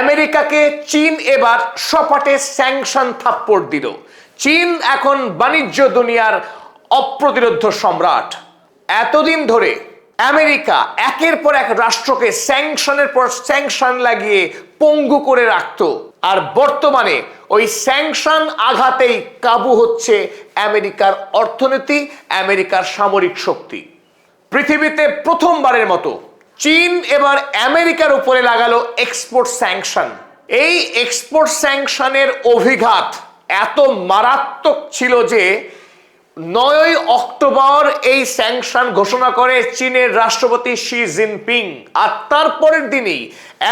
আমেরিকাকে চীন এবার সপাটে স্যাংশন থাপ্পড় দিল। চীন এখন বাণিজ্য দুনিয়ার অপ্রতিরোধ্য সম্রাট। এতদিন ধরে আমেরিকা একের পর এক রাষ্ট্রকে স্যাংশনের পর স্যাংশন লাগিয়ে পঙ্গু করে রাখতো। আর বর্তমানে ওই স্যাংশন আঘাতেই কাবু হচ্ছে আমেরিকার অর্থনীতি, আমেরিকার সামরিক শক্তি। পৃথিবীতে প্রথমবারের মতো চীন এবার আমেরিকার উপরে লাগালো এক্সপোর্ট স্যাংশন এই এক্সপোর্ট স্যাংশনের অভিঘাত এত মারাত্মক ছিল যে নয়ই অক্টোবর এই স্যাংশন ঘোষণা করে চীনের রাষ্ট্রপতি শি জিনপিং। আর তারপরের দিনই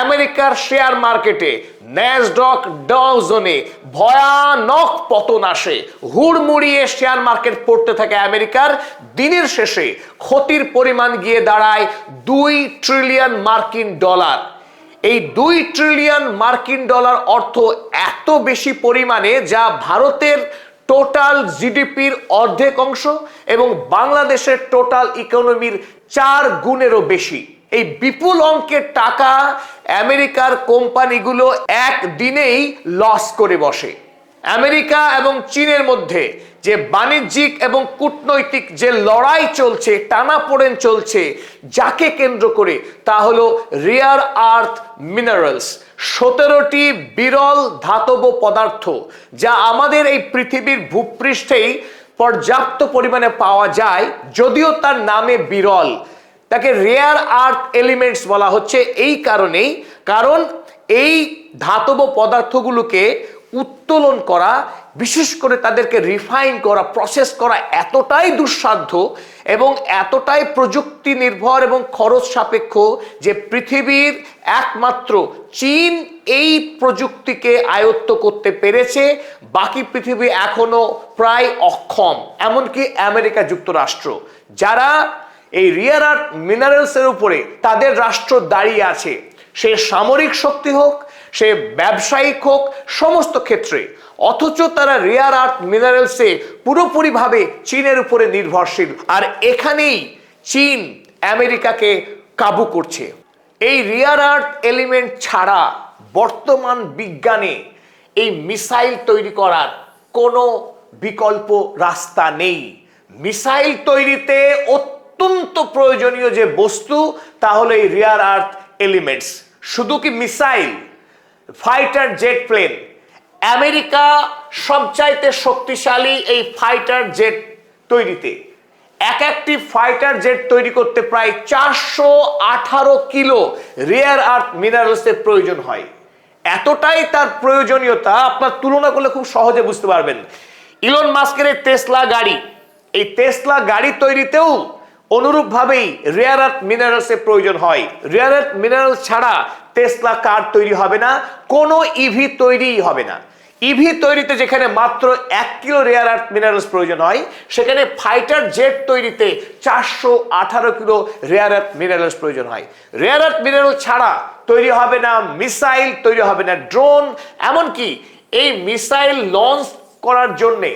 আমেরিকার শেয়ার মার্কেটে ন্যাসডক ডাউজনে ভয়ানক পতন আসে। হুড়মুড়িয়ে শেয়ার মার্কেট পড়তে থাকে আমেরিকার। দিনের শেষে ক্ষতির পরিমাণ গিয়ে দাঁড়ায় দুই ট্রিলিয়ন মার্কিন ডলার। এই দুই ট্রিলিয়ন মার্কিন ডলার অর্থ এত বেশি পরিমাণে যা ভারতের টোটাল জিডিপির অর্ধেক অংশ এবং বাংলাদেশের টোটাল ইকোনমির চার গুণেরও বেশি। এই বিপুল অঙ্কের টাকা আমেরিকার কোম্পানিগুলো একদিনেই লস করে বসে। আমেরিকা এবং চীনের মধ্যে যে বাণিজ্যিক এবং কূটনৈতিক যে লড়াই চলছে, টানাপোড়েন চলছে, যাকে কেন্দ্র করে তা হলো রিয়ার আর্থ মিনারেলস সতেরোটি বিরল ধাতব পদার্থ যা আমাদের এই পৃথিবীর ভূপৃষ্ঠেই পর্যাপ্ত পরিমাণে পাওয়া যায়, যদিও তার নামে বিরল। তাকে রেয়ার আর্থ এলিমেন্টস বলা হচ্ছে। এই কারণেই, কারণ এই ধাতব পদার্থগুলোকে উত্তোলন করা বিশেষ করে তাদেরকে রিফাইন করা প্রসেস করা এতটাই দুঃসাধ্য এবং এতটাই প্রযুক্তি নির্ভর এবং খরচ সাপেক্ষ যে পৃথিবীর একমাত্র চীন এই প্রযুক্তিকে আয়ত্ত করতে পেরেছে। বাকি পৃথিবী এখনও প্রায় অক্ষম, এমনকি আমেরিকা যুক্তরাষ্ট্র। যারা এই রিয়ার আর্থ মিনারেলসের উপরে তাদের রাষ্ট্র দাঁড়িয়ে আছে, সে সামরিক শক্তি হোক, সে ব্যবসায়িক হোক, সমস্ত ক্ষেত্রে। অথচ তারা রেয়ার আর্থ মিনারেলসে পুরোপুরিভাবে চীনের উপরে নির্ভরশীল। আর এখানেই চীন আমেরিকাকে কাবু করছে। এই রিয়ার আর্থ এলিমেন্ট ছাড়া বর্তমান বিজ্ঞানে এই মিসাইল তৈরি করার কোনো বিকল্প রাস্তা নেই। মিসাইল তৈরিতে অত্যন্ত প্রয়োজনীয় যে বস্তু, তা হলো এই রিয়ার আর্থ এলিমেন্টস শুধু কি missile? Fighter jet plane America সবচাইতে শক্তিশালী এই ফাইটার জেট তৈরিতে। এক একটি ফাইটার জেট তৈরি করতে প্রায় চারশো আঠারো কিলো রেয়ার আর্থ মিনারেলসের প্রয়োজন হয়। এতটাই তার প্রয়োজনীয়তা আপনার তুলনা করলে খুব সহজে বুঝতে পারবেন। ইলন মাস্কের টেসলা গাড়ি, এই টেসলা গাড়ি তৈরিতেও অনুরূপভাবেই রেয়ার আর্থ মিনারেলসের প্রয়োজন হয়। রেয়ার আর্থ মিনারেলস ছাড়া টেসলা কার তৈরি হবে না, কোনো ইভি তৈরিই হবে না। ইভি তৈরিতে যেখানে মাত্র এক কিলো রেয়ার আর্থ মিনারেলস প্রয়োজন হয়, সেখানে ফাইটার জেট তৈরিতে চারশো আঠারো কিলো রেয়ার আর্থ মিনারেলস প্রয়োজন হয়। রেয়ার আর্থ মিনারেল ছাড়া তৈরি হবে না মিসাইল তৈরি হবে না ড্রোন এমনকি এই মিসাইল লঞ্চ করার জন্যে,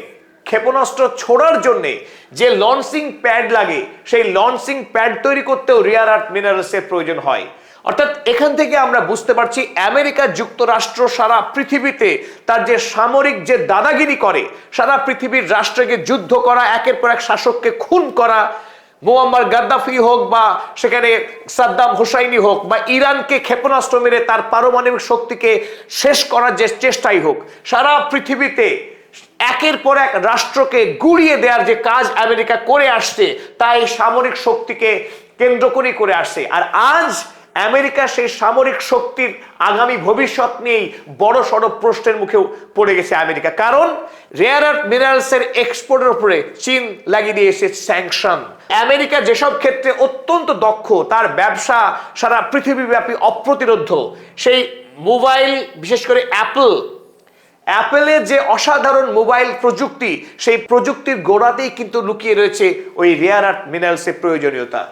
ক্ষেপণাস্ত্র ছোড়ার জন্যে যে লঞ্চিং প্যাড লাগে, সেই লঞ্চিং প্যাড তৈরি করতেও রেয়ার আর্থ মিনারেলসের প্রয়োজন হয়। অর্থাৎ এখান থেকে আমরা বুঝতে পারছি আমেরিকা যুক্তরাষ্ট্র সারা পৃথিবীতে তার যে সামরিক যে দাদাগিরি করে, সারা পৃথিবীর রাষ্ট্রকে যুদ্ধ করা, একের পর এক শাসককে খুন করা, মোয়াম্মার গাদ্দাফি হোক বা সেখানে সাদ্দাম হুসাইনি হোক বা ইরানকে ক্ষেপণাস্ত্র মেরে তার পারমাণবিক শক্তিকে শেষ করার যে চেষ্টাই হোক, সারা পৃথিবীতে একের পর এক রাষ্ট্রকে গুড়িয়ে দেওয়ার যে কাজ আমেরিকা করে আসছে, তাই সামরিক শক্তিকে কেন্দ্র করে করে আসছে। আর আজ আমেরিকা সেই সামরিক শক্তির আগামী ভবিষ্যৎ নিয়েই বড় সড় প্রশ্নের মুখে পড়ে গেছে আমেরিকা। কারণ রেয়ার আর্থ মিনারেলসের এক্সপোর্টের উপরে চীন লাগিয়ে দিয়েছে স্যাংশন আমেরিকা যেসব ক্ষেত্রে অত্যন্ত দক্ষ, তার ব্যবসা সারা পৃথিবীব্যাপী অপ্রতিরোধ্য। সেই মোবাইল বিশেষ করে অ্যাপল অ্যাপেলের যে অসাধারণ মোবাইল প্রযুক্তি, সেই প্রযুক্তির গোড়াতেই কিন্তু লুকিয়ে রয়েছে ওই রেয়ার আর্থ মিনারেলসের প্রয়োজনীয়তা।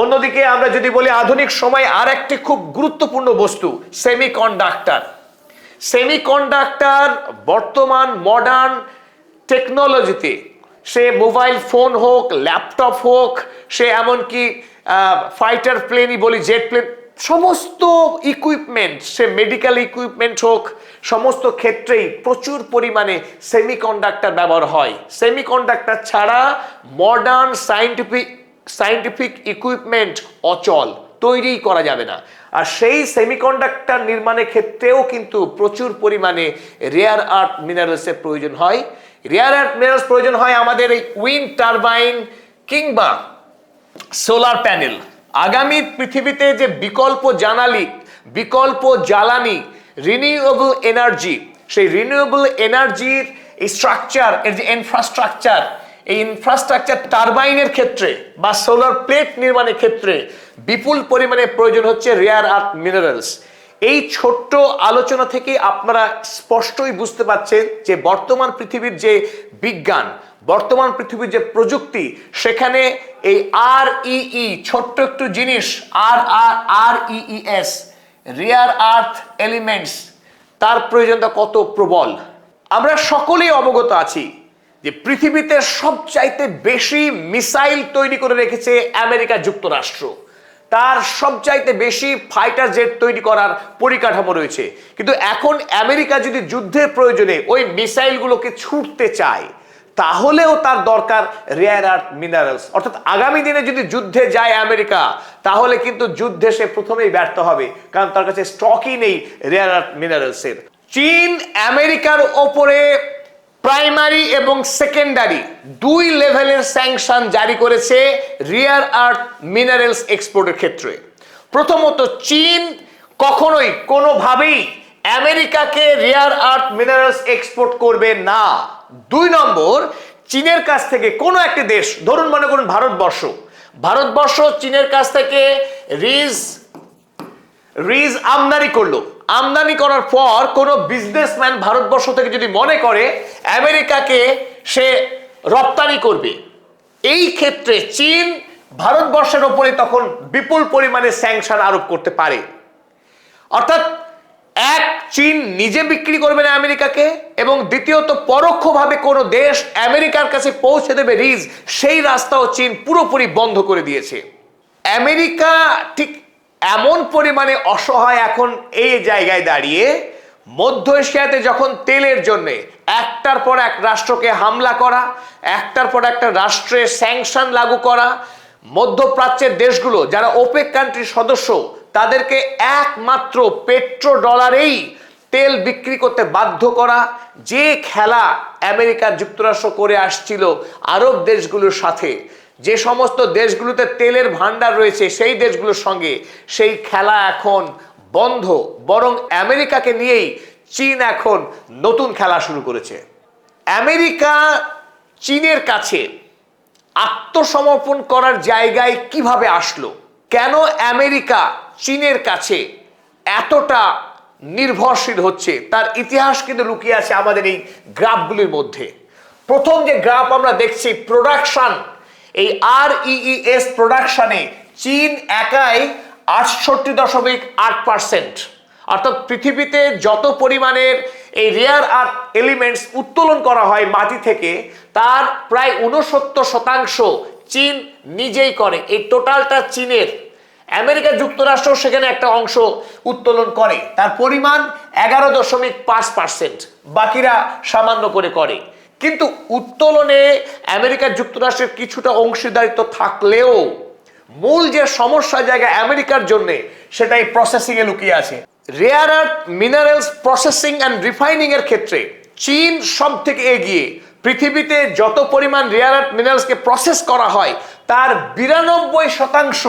অন্যদিকে আমরা যদি বলি আধুনিক সময়ে আর একটি খুব গুরুত্বপূর্ণ বস্তু সেমিকন্ডাক্টর সেমিকন্ডাক্টর বর্তমান মডার্ন টেকনোলজিতে সে মোবাইল ফোন হোক ল্যাপটপ হোক, সে এমনকি ফাইটার প্লেনই বলি জেট প্লেন সমস্ত ইকুইপমেন্ট সে মেডিকেল ইকুইপমেন্ট হোক, সমস্ত ক্ষেত্রেই প্রচুর পরিমাণে সেমিকন্ডাক্টর ব্যবহার হয়। সেমিকন্ডাক্টর ছাড়া মডার্ন সাইন্টিফিক সাইন্টিফিক ইকুইপমেন্ট অচল তৈরি করা যাবে না। আর সেই সেমিকন্ডাক্টর নির্মাণের ক্ষেত্রেও কিন্তু প্রচুর পরিমাণে রেয়ার আর্থ মিনারেলসের প্রয়োজন হয়। রেয়ার আর্থ মিনারেলস প্রয়োজন হয় আমাদের এই উইন্ড টারবাইন কিংবা সোলার প্যানেল আগামী পৃথিবীতে যে বিকল্প জানালি, বিকল্প জ্বালানি রিনিউয়েবল এনার্জি সেই রিনিউয়েবল এনার্জির স্ট্রাকচার এর যে ইনফ্রাস্ট্রাকচার এই ইনফ্রাস্ট্রাকচার টারবাইনের ক্ষেত্রে বা সোলার প্লেট নির্মাণের ক্ষেত্রে বিপুল পরিমাণে প্রয়োজন হচ্ছে রেয়ার আর্থ মিনারেলস এই ছোট্ট আলোচনা থেকে আপনারা স্পষ্টই বুঝতে পারছেন যে বর্তমান পৃথিবীর যে বিজ্ঞান, বর্তমান পৃথিবীর যে প্রযুক্তি, সেখানে এই আর ইই ছোট্ট একটু জিনিস R R R E S rare earth elements তার প্রয়োজনটা কত প্রবল। আমরা সকলেই অবগত আছি যে পৃথিবীতে সবচাইতে বেশি মিসাইল তৈরি করে রেখেছে আমেরিকা যুক্তরাষ্ট্র। তার সবচাইতে বেশি ফাইটার জেট তৈরি করার পরিকাঠামো রয়েছে। কিন্তু এখন আমেরিকা যদি যুদ্ধের প্রয়োজনে ওই মিসাইলগুলোকে ছুটতে চায়, তাহলেও তার দরকার রেয়ার আর্থ মিনারেলস অর্থাৎ আগামী দিনে যদি যুদ্ধে যায় আমেরিকা, তাহলে কিন্তু যুদ্ধে সে প্রথমেই ব্যর্থ হবে, কারণ তার কাছে স্টকই নেই রেয়ার আর্থ মিনারেলসের চীন আমেরিকার ওপরে প্রাইমারি এবং সেকেন্ডারি দুই লেভেলের স্যাংশন জারি করেছে রিয়ার আর্থ মিনারেলস এক্সপোর্টের ক্ষেত্রে। প্রথমত চীন কখনোই কোনোভাবেই আমেরিকাকে রিয়ার আর্থ মিনারেলস এক্সপোর্ট করবে না। দুই নম্বর, চীনের কাছ থেকে কোনো একটি দেশ, ধরুন মনে করুন ভারতবর্ষ ভারতবর্ষ চীনের কাছ থেকে রিজ রিজ আমদানি করল। আমদানি করার পর কোনো বিজনেসম্যান ভারতবর্ষ থেকে যদি মনে করে, আমেরিকাকে সে রপ্তানি করবে। এই ক্ষেত্রে চীন ভারতবর্ষের ওপরে তখন বিপুল পরিমাণে স্যাংশন আরোপ করতে পারে। অর্থাৎ এক, চীন নিজে বিক্রি করবে না আমেরিকাকে এবং দ্বিতীয়ত পরোক্ষভাবে কোনো দেশ আমেরিকার কাছে পৌঁছে দেবে রিজ সেই রাস্তাও চীন পুরোপুরি বন্ধ করে দিয়েছে। আমেরিকা ঠিক এমন পরিমাণে অসহায় এখন এই জায়গায় দাঁড়িয়ে মধ্য এশিয়াতে যখন তেলের জন্য একটার পর এক রাষ্ট্রকে হামলা করা, একটার পর একটা রাষ্ট্রে স্যাংশন লাগু করা, মধ্যপ্রাচ্যের দেশগুলো যারা ওপেক কান্ট্রির সদস্য, তাদেরকে একমাত্র পেট্রো ডলারেই তেল বিক্রি করতে বাধ্য করা, যে খেলা আমেরিকা যুক্তরাষ্ট্র করে আসছিল আরব দেশগুলোর সাথে যে সমস্ত দেশগুলোতে তেলের ভান্ডার রয়েছে, সেই দেশগুলোর সঙ্গে সেই খেলা এখন বন্ধ। বরং আমেরিকাকে নিয়েই চীন এখন নতুন খেলা শুরু করেছে। আমেরিকা চীনের কাছে আত্মসমর্পণ করার জায়গায় কীভাবে আসলো? কেন আমেরিকা চীনের কাছে এতটা নির্ভরশীল হচ্ছে? তার ইতিহাস কিন্তু লুকিয়ে আছে আমাদের এই গ্রাফগুলির মধ্যে। প্রথম যে গ্রাফ আমরা দেখছি, প্রোডাকশন এই আর ইএস প্রোডাকশনে চীন একাই আটষট্টি দশমিক আট পার্সেন্ট অর্থাৎ পৃথিবীতে যত পরিমাণের এই রেয়ার আর্থ এলিমেন্টস উত্তোলন করা হয় মাটি থেকে, তার প্রায় উনসত্তর শতাংশ চীন নিজেই করে। এই টোটালটা চীনের। আমেরিকা যুক্তরাষ্ট্র সেখানে একটা অংশ উত্তোলন করে। তার পরিমাণ এগারো দশমিক পাঁচ পার্সেন্ট বাকিরা সামান্য করে করে। কিন্তু উত্তোলনে আমেরিকা যুক্তরাষ্ট্রের কিছুটা অংশীদারিত্ব থাকলেও মূল যে সমস্যা জায়গা আমেরিকার জন্য, সেটাই প্রসেসিং এ লুকিয়ে আছে। Rare earth minerals processing and refining এর ক্ষেত্রে চীন সব থেকে এগিয়ে। পৃথিবীতে যত পরিমাণ রেয়ার আর্থ মিনারেলসকে প্রসেস করা হয়, তার বিরানব্বই শতাংশ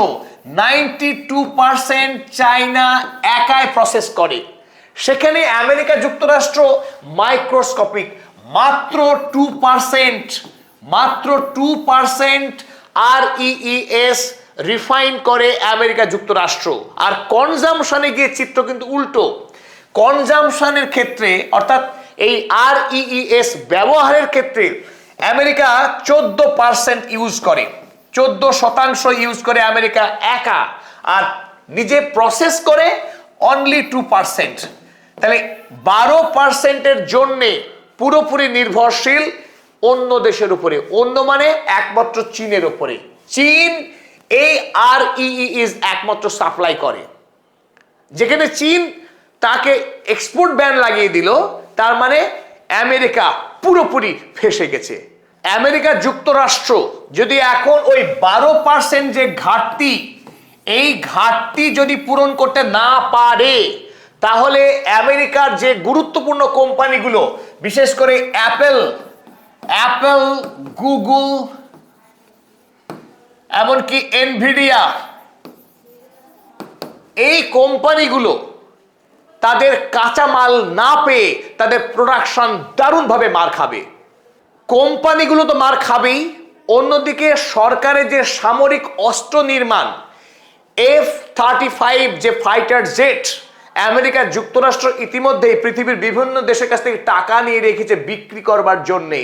নাইনটি টু পার্সেন্ট চায়না একাই প্রসেস করে। সেখানে আমেরিকা যুক্তরাষ্ট্র মাইক্রোস্কোপিক মাত্র টু পার্সেন্ট মাত্র two percent R E S refine করে আমেরিকা যুক্তরাষ্ট্র। আর কনজামশনে গিয়ে চিত্র কিন্তু উল্টো। কনজামশনের ক্ষেত্রে, অর্থাৎ এই আর ইএস ব্যবহারের ক্ষেত্রে আমেরিকা চোদ্দ পার্সেন্ট ইউজ করে। চোদ্দ শতাংশ ইউজ করে আমেরিকা একা। আর নিজে প্রসেস করে অনলি টু পার্সেন্ট তাহলে বারো পার্সেন্টের জন্যে পুরোপুরি নির্ভরশীল অন্য দেশের উপরে। অন্য মানে একমাত্র চীনের উপরে। চীন এই আর ইজ একমাত্র সাপ্লাই করে। যেখানে চীন তাকে এক্সপোর্ট ব্যান লাগিয়ে দিল, তার মানে আমেরিকা পুরোপুরি ফেসে গেছে। আমেরিকা যুক্তরাষ্ট্র, যদি এখন ওই বারো পার্সেন্ট যে ঘাটতি, এই ঘাটতি যদি পূরণ করতে না পারে, তাহলে আমেরিকার যে গুরুত্বপূর্ণ কোম্পানিগুলো বিশেষ করে অ্যাপেল অ্যাপেল, গুগল, এমনকি এনভিডিয়া। এই কোম্পানিগুলো তাদের কাঁচামাল না পেয়ে তাদের প্রোডাকশন দারুণভাবে মার খাবে। কোম্পানিগুলো তো মার খাবেই, অন্যদিকে সরকারের যে সামরিক অস্ত্র নির্মাণ, এফ থার্টি ফাইভ যে ফাইটার জেট আমেরিকা যুক্তরাষ্ট্র ইতিমধ্যেই পৃথিবীর বিভিন্ন দেশের কাছ থেকে টাকা নিয়ে রেখেছে বিক্রি করবার জন্যে।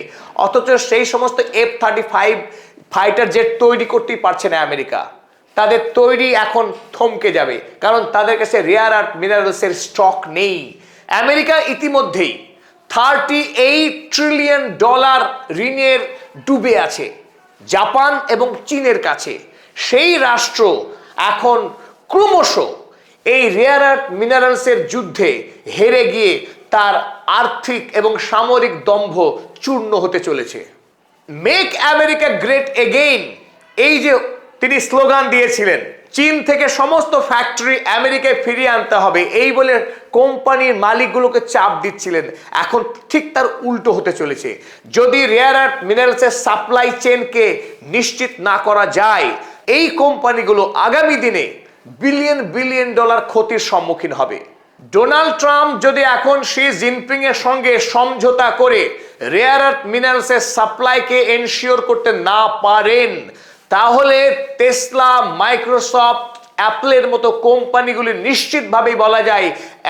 অথচ সেই সমস্ত F thirty five fighter jet তৈরি করতেই পারছে না আমেরিকা। তাদের তৈরি এখন থমকে যাবে, কারণ তাদের কাছে রেয়ার আর্থ মিনারেলসের স্টক নেই। আমেরিকা ইতিমধ্যেই থার্টি এইট ট্রিলিয়ন ডলার ঋণের ডুবে আছে, জাপান এবং চীনের কাছে। সেই রাষ্ট্র এখন ক্রমশ এই রেয়ার আর্থ মিনারেলসের যুদ্ধে হেরে গিয়ে তার আর্থিক এবং সামরিক দম্ভ চূর্ণ হতে চলেছে। মেক আমেরিকা গ্রেট এগেইন এই যে তিনি স্লোগান দিয়েছিলেন, চীন থেকে সমস্ত ফ্যাক্টরি আমেরিকায় ফিরিয়ে আনতে হবে, এই বলে কোম্পানির মালিকগুলোকে চাপ দিচ্ছিলেন। এখন ঠিক তার উল্টো হতে চলেছে। যদি রেয়ার আর্থ মিনারেলসের সাপ্লাই চেনকে নিশ্চিত না করা যায়, এই কোম্পানিগুলো আগামী দিনে বিলিয়ন বিলিয়ন ডলার ক্ষতির সম্মুখীন হবে। ডোনাল্ড ট্রাম্প যদি এখন শি জিনপিং এর সঙ্গে সমঝোতা করে রেয়ার আর্থ মিনারেলস মিনারেলসের সাপ্লাইকে এনশিওর করতে না পারেন, তাহলে টেসলা মাইক্রোসফট অ্যাপলের মতো কোম্পানিগুলি নিশ্চিতভাবেই বলা যায়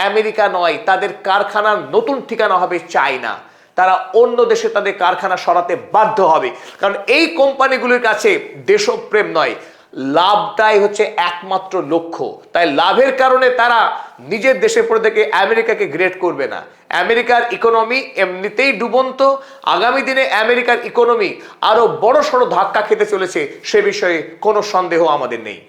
আমেরিকা নয়, তাদের কারখানার নতুন ঠিকানা হবে চায়না। তারা অন্য দেশে তাদের কারখানা সরাতে বাধ্য হবে। কারণ এই কোম্পানিগুলির কাছে দেশপ্রেম নয় লাভটাই হচ্ছে একমাত্র লক্ষ্য। তাই লাভের কারণে তারা নিজের দেশে পড়ে থেকে আমেরিকাকে গ্রেট করবে না। আমেরিকার ইকোনমি এমনিতেই ডুবন্ত। আগামী দিনে আমেরিকার ইকোনমি আরও বড় সড়ো ধাক্কা খেতে চলেছে সে বিষয়ে কোনো সন্দেহ আমাদের নেই।